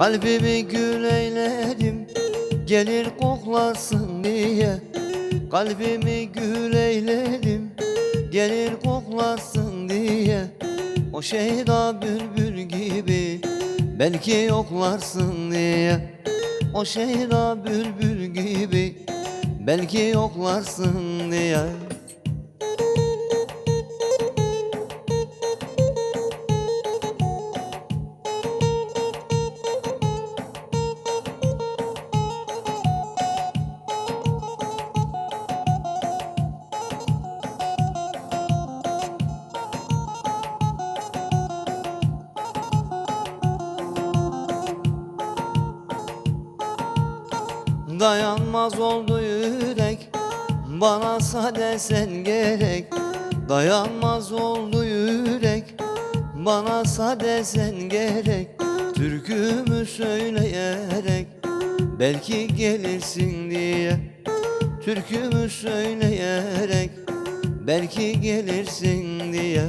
Kalbimi gül eyledim Gelir koklasın diye. Kalbimi gül eyledim Gelir koklasın diye. O şeyda bülbül gibi Belki yoklarsın diye. O şeyda bülbül gibi Belki yoklarsın diye Dayanmaz oldu yürek Bana sade sen gerek. Dayanmaz oldu yürek Bana sade sen gerek. Türkümü söyleyerek Belki gelirsin diye. Türkümü söyleyerek Belki gelirsin diye